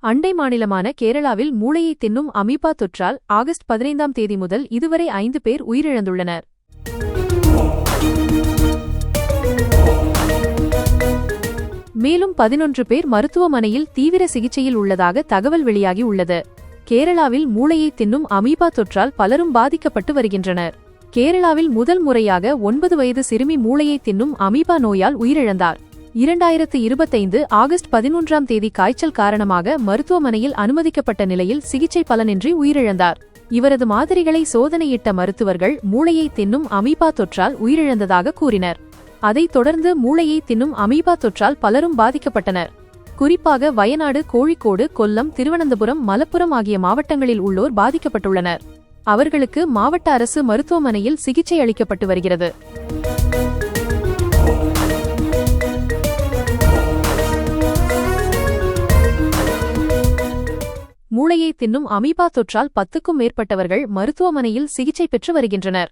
அண்டை மாநிலமான கேரளாவில் மூளையை தின்னும் அமீபா தொற்றால் ஆகஸ்ட் பதினைந்தாம் தேதி முதல் இதுவரை ஐந்து பேர் உயிரிழந்துள்ளனர். மேலும் பதினொன்று பேர் மருத்துவமனையில் தீவிர சிகிச்சையில் உள்ளதாக தகவல் வெளியாகி உள்ளது. கேரளாவில் மூளையை தின்னும் அமீபா தொற்றால் பலரும் பாதிக்கப்பட்டு வருகின்றனர். கேரளாவில் முதல் முறையாக ஒன்பது வயது சிறுமி மூளையை தின்னும் அமீபா நோயால் உயிரிழந்தார். இரண்டாயிரத்து இருபத்தைந்து ஆகஸ்ட் பதினொன்றாம் தேதி காய்ச்சல் காரணமாக மருத்துவமனையில் அனுமதிக்கப்பட்ட நிலையில் சிகிச்சை பலனின்றி உயிரிழந்தார். இவரது மாதிரிகளை சோதனையிட்ட மருத்துவர்கள் மூளையை தின்னும் அமீபா தொற்றால் உயிரிழந்ததாக கூறினர். அதைத் தொடர்ந்து மூளையை தின்னும் அமீபா தொற்றால் பலரும் பாதிக்கப்பட்டனர். குறிப்பாக வயநாடு கோழிக்கோடு கொல்லம் திருவனந்தபுரம் மலப்புரம் ஆகிய மாவட்டங்களில் உள்ளோர் பாதிக்கப்பட்டுள்ளனர். அவர்களுக்கு மாவட்ட அரசு மருத்துவமனையில் சிகிச்சை அளிக்கப்பட்டு வருகிறது. மூளையை தின்னும் அமீபா தொற்றால் பத்துக்கும் மேற்பட்டவர்கள் மருத்துவமனையில் சிகிச்சை பெற்று வருகின்றனர்.